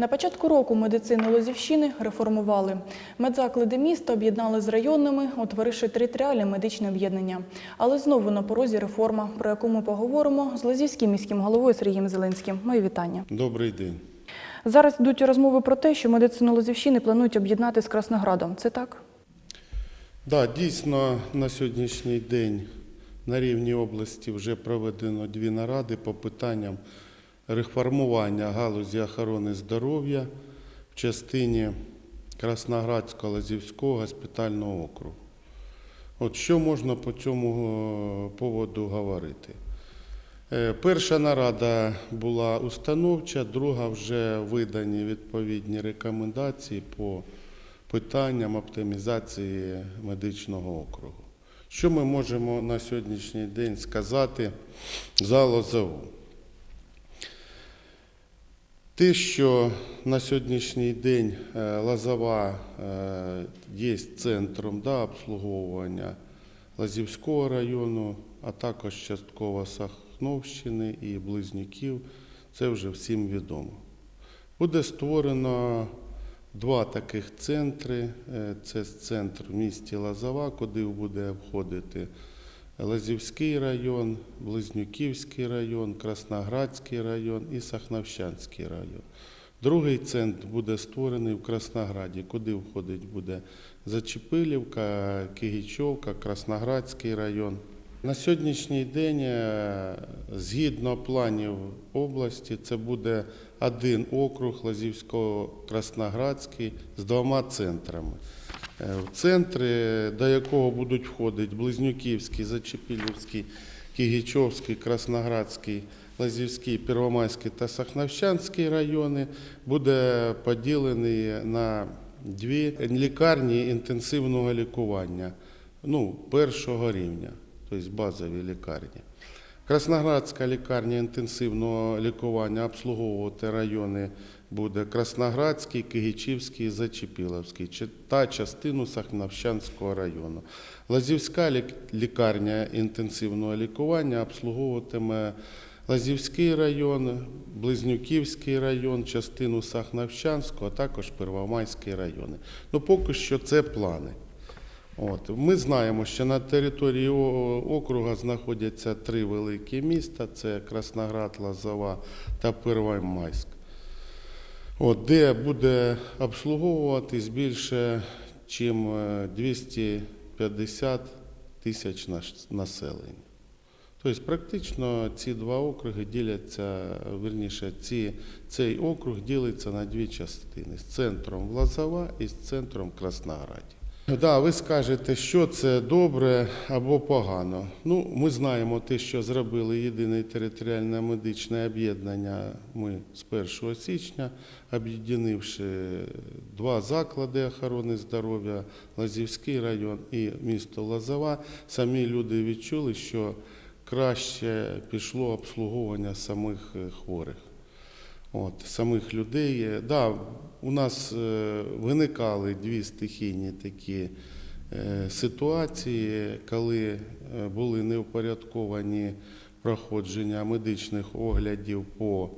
На початку року медицину Лозівщини реформували. Медзаклади міста об'єднали з районними, утворивши територіальне медичне об'єднання. Але знову на порозі реформа, про яку ми поговоримо з Лозівським міським головою Сергієм Зеленським. Мої вітання. Добрий день. Зараз йдуть розмови про те, що медицину Лозівщини планують об'єднати з Красноградом. Це так? Да, дійсно, на сьогоднішній день на рівні області вже проведено дві наради по питанням реформування галузі охорони здоров'я в частині Красноградського Лазівського госпітального округу. От що можна по цьому е, поводу говорити? Е, Перша нарада була установча, друга вже видані відповідні рекомендації по питанням оптимізації медичного округу. Що ми можемо на сьогоднішній день сказати за Лозову? Те, що на сьогоднішній день е, Лозова е, є центром да, обслуговування Лазівського району, а також частково Сахновщини і Близнюків, це вже всім відомо. Буде створено два таких центри. Е, Це центр в місті Лозова, куди буде входити Лазівський район, Близнюківський район, Красноградський район і Сахновщанський район. Другий центр буде створений в Краснограді, куди входить буде Зачепилівка, Кигічовка, Красноградський район. На сьогоднішній день, е, згідно планів області, це буде один округ Лазівсько-Красноградський з двома центрами. Е, В центри, до якого будуть входити Близнюківський, Зачепілівський, Кігічовський, Красноградський, Лазівський, Первомайський та Сахновщанський райони, буде поділений на дві лікарні інтенсивного лікування ну, першого рівня, тобто базові лікарні. Красноградська лікарня інтенсивного лікування обслуговувати райони буде Красноградський, Кигичівський, Зачепіловський та частину Сахновщанського району. Лазівська лікарня інтенсивного лікування обслуговуватиме Лазівський район, Близнюківський район, частину Сахновщанського, а також Первомайський райони. Ну, поки що це плани. От. Ми знаємо, що на території округа знаходяться три великі міста: це Красноград, Лозова та Первомайськ. От, де буде обслуговуватись більше, ніж 250 тисяч населення. Тобто, практично ці два округи діляться, верніше, ці, цей округ ділиться на дві частини з центром Лозова і з центром Краснограді. Да, ви скажете, що це добре або погано. Ну, ми знаємо те, що зробили єдине територіальне медичне об'єднання. Ми з 1 січня, об'єднавши два заклади охорони здоров'я, Лазівський район і місто Лозова, самі люди відчули, що краще пішло обслуговування самих е, хворих. От, самих людей. Е, Да, у нас е, виникали дві стихійні такі е, ситуації, коли були неупорядковані проходження медичних оглядів по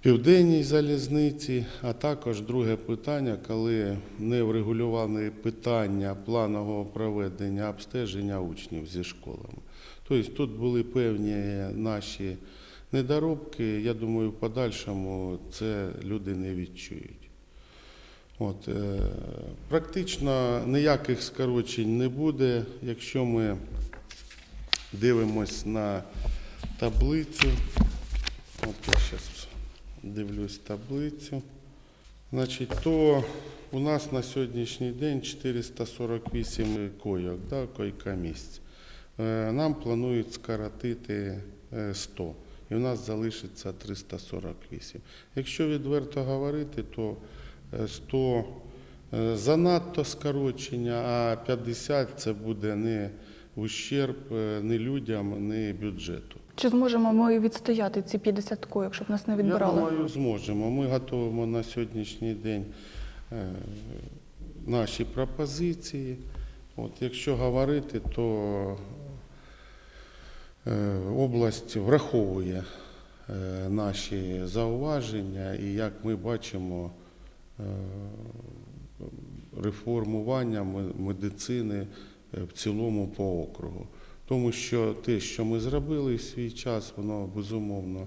південній залізниці, а також друге питання, коли не врегулювали питання планового проведення обстеження учнів зі школами. Тобто тут були певні наші недоробки. Я думаю, в подальшому це люди не відчують. От, е, практично ніяких скорочень не буде, якщо ми дивимось на таблицю. От я зараз дивлюсь таблицю. Значить, то у нас на сьогоднішній день 448 койок, да, койка місць. Е, Нам планують скоротити е, 100, і у нас залишиться 348. Якщо відверто говорити, то е, 100 е, занадто скорочення, а 50 це буде не ущерб е, ні людям, ні бюджету. Чи зможемо ми відстояти ці 50 коїк, щоб нас не відбирали? Я думаю, зможемо. Ми готуємо на сьогоднішній день е, наші пропозиції. От, якщо говорити, то е, область враховує е, наші зауваження і як ми бачимо е, реформування медицини е, в цілому по округу. Тому що те, що ми зробили в свій час, воно безумовно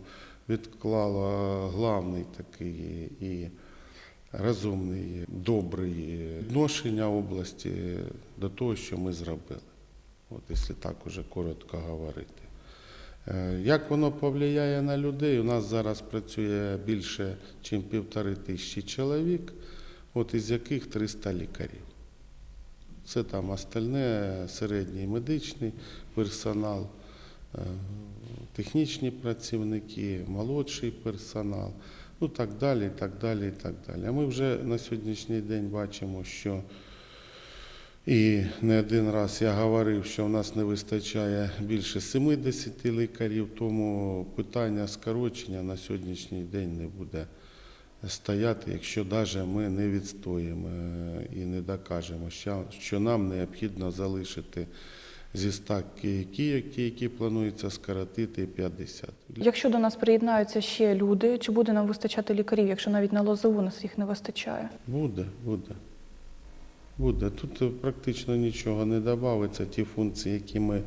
відклало главний такий і розумний, добрий відношення області до того, що ми зробили. От якщо так уже коротко говорити. Е, Як воно повлияє на людей? У нас зараз працює більше, ніж півтори тисячі чоловік, от із яких 300 лікарів. Це там остальне середній медичний персонал, е, технічні працівники, молодший персонал, ну так далі, так далі, так далі. А ми вже на сьогоднішній день бачимо, що і не один раз я говорив, що в нас не вистачає більше 70 лікарів, тому питання скорочення на сьогоднішній день не буде стояти, якщо навіть ми не відстоїмо е, і не докажемо, що, що нам необхідно залишити зі 100 кійок, які планується скоротити 50. Якщо до нас приєднаються ще люди, чи буде нам вистачати лікарів, якщо навіть на Лозову нас їх не вистачає? Буде, буде. Буде. Тут е, практично нічого не додається. Ті функції, які ми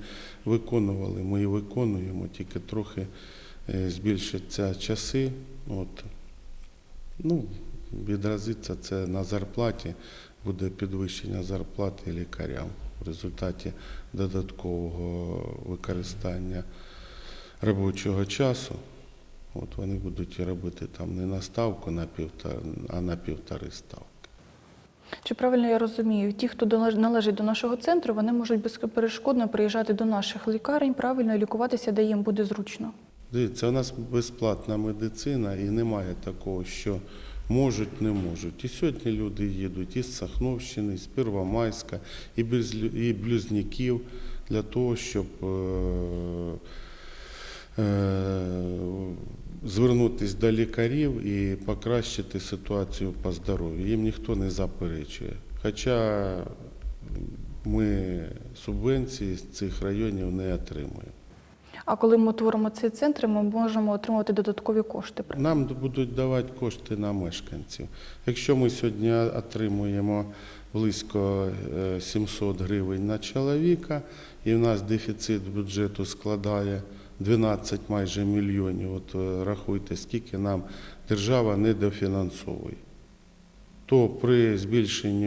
виконували, ми і виконуємо, тільки трохи е, збільшаться часи. От. Ну, відразиться це на зарплаті, буде підвищення зарплати лікарям в результаті додаткового використання робочого часу. От вони будуть робити там не на ставку на півтора, а на півтори ставки. Чи правильно я розумію, ті, хто належить до нашого центру, вони можуть безперешкодно приїжджати до наших лікарень, правильно лікуватися, де їм буде зручно? Дивіться, у нас безплатна медицина і немає такого, що можуть, не можуть. І сьогодні люди їдуть із Сахновщини, з Первомайська, і, і Блюзніків для того, щоб е, е, звернутися до лікарів і покращити ситуацію по здоров'ю. Їм ніхто не заперечує. Хоча ми субвенції з цих районів не отримуємо. А коли ми творимо ці центри, ми можемо отримувати додаткові кошти. Нам будуть давати кошти на мешканців. Якщо ми сьогодні отримуємо близько е, 700 гривень на чоловіка, і в нас дефіцит бюджету складає 12 майже мільйонів, от е, рахуйте, скільки нам держава не дофінансовує, то при збільшенні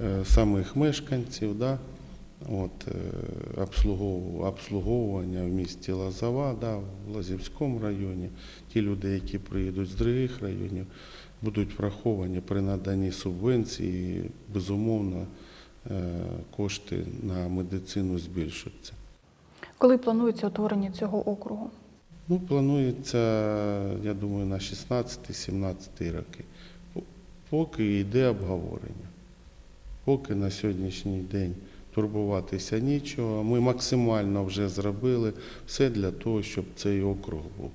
е, самих мешканців, да, От, е, обслуговування в місті Лозова, да, в Лазівському районі. Ті люди, які приїдуть з других районів, будуть враховані при наданні субвенції. Безумовно, е, кошти на медицину збільшаться. Коли планується утворення цього округу? Ну, планується, я думаю, на 16-17 роки. Поки йде обговорення. Поки на сьогоднішній день турбуватися нічого. Ми максимально вже зробили все для того, щоб цей округ був.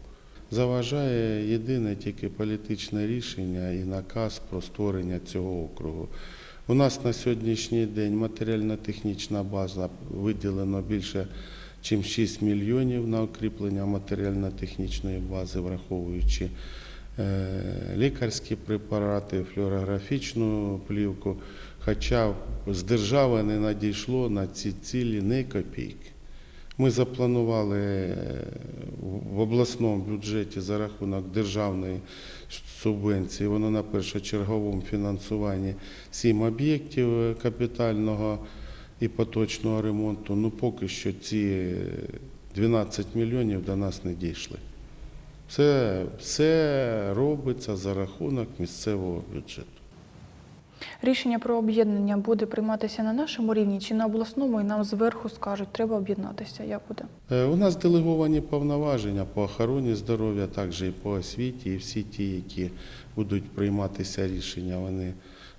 Заважає єдине тільки політичне рішення і наказ про створення цього округу. У нас на сьогоднішній день матеріально-технічна база виділено більше ніж 6 мільйонів на укріплення матеріально-технічної бази, враховуючи е, лікарські препарати, флюорографічну плівку. Хоча з держави не надійшло на ці цілі ні копійки. Ми запланували е, в обласному бюджеті за рахунок державної субвенції, воно на першочерговому фінансуванні сім об'єктів е, капітального і поточного ремонту. Ну поки що ці е, 12 мільйонів до нас не дійшли. Це все робиться за рахунок місцевого бюджету. Рішення про об'єднання буде прийматися на нашому рівні чи на обласному, і нам зверху скажуть, треба об'єднатися. Як буде? Е, У нас делеговані повноваження по охороні здоров'я, також і по освіті, і всі ті, які будуть прийматися рішення, вони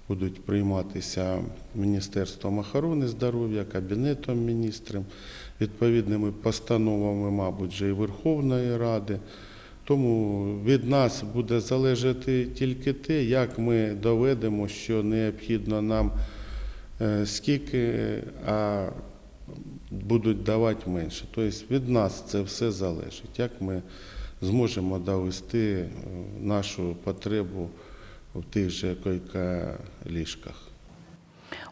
будуть прийматися Міністерством охорони здоров'я, Кабінетом міністрів, відповідними постановами, мабуть, вже і Верховної Ради. Тому від нас буде залежати тільки те, як ми доведемо, що необхідно нам е, скільки, а будуть давати менше. Тобто від нас це все залежить, як ми зможемо довести е, нашу потребу в тих же койка-ліжках.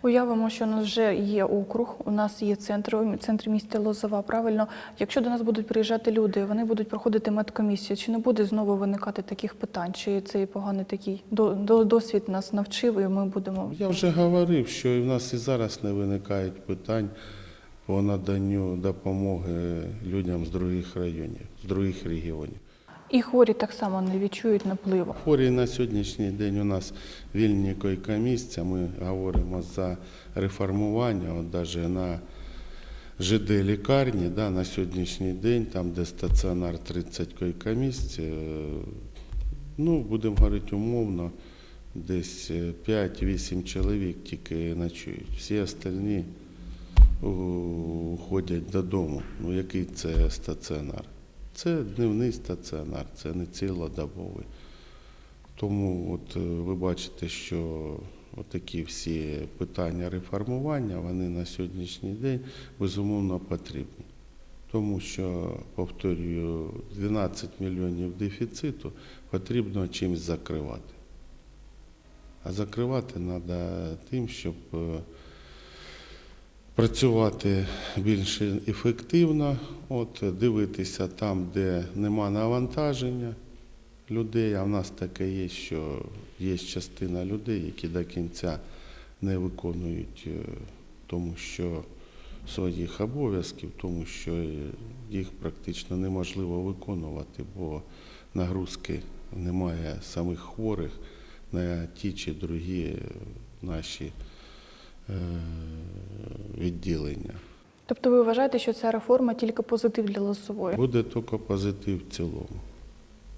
Уявимо, що у нас вже є округ, у нас є центр, у центрі міста Лозова. Правильно, якщо до нас будуть приїжджати люди, вони будуть проходити медкомісію. Чи не буде знову виникати таких питань? Чи цей поганий такий до- до- досвід нас навчив, і ми будемо Я вже говорив, що і в нас і зараз не виникають питань по наданню допомоги людям з других районів, з других регіонів. І хворі так само не відчують напливу. Хворі на сьогоднішній день у нас вільні койка-місця. Ми говоримо за реформування, от навіть на ЖД лікарні, да, на сьогоднішній день, там, де стаціонар 30 койка-місць, е, ну, будемо говорити умовно, десь е, 5-8 чоловік тільки ночують. Всі остальні уходять додому. Ну, який це стаціонар? Це дневний стаціонар, це не цілодобовий. Тому от е, ви бачите, що такі всі питання реформування, вони на сьогоднішній день безумовно потрібні. Тому що, повторюю, 12 мільйонів дефіциту потрібно чимось закривати. А закривати треба тим, щоб е, працювати більш ефективно, от, дивитися там, де нема навантаження людей. А в нас таке є, що є частина людей, які до кінця не виконують, е, тому що своїх обов'язків, тому що їх практично неможливо виконувати, бо нагрузки немає самих хворих на ті чи другі е, наші відділення. Тобто ви вважаєте, що ця реформа тільки позитив для Лозової? Буде тільки позитив в цілому.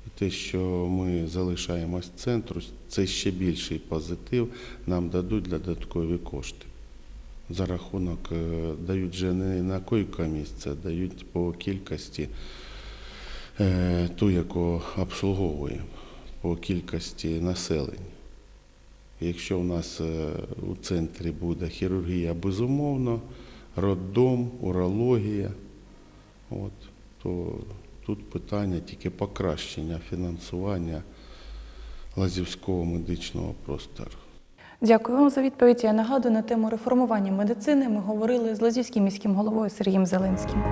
І те, що ми залишаємось центру, це ще більший позитив, нам дадуть додаткові кошти. За рахунок е, дають вже не на койко місце, дають по кількості е, ту, яку обслуговуємо, по кількості населення. Якщо у нас е, у центрі буде хірургія безумовно, роддом, урологія, от, то тут питання тільки покращення фінансування Лазівського медичного простору. Дякую вам за відповідь. Я нагадую на тему реформування медицини. Ми говорили з Лазівським міським головою Сергієм Зеленським.